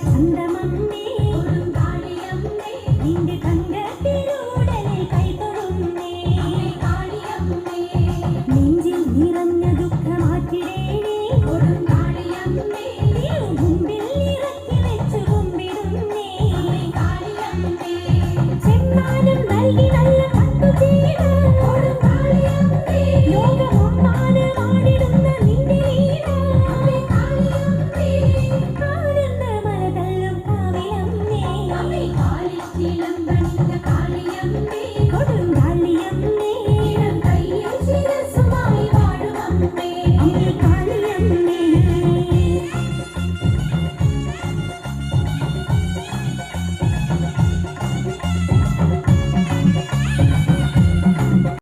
ചന്തമമ്മേ കൊടുങ്കാളിയമ്മേ നിന്റെ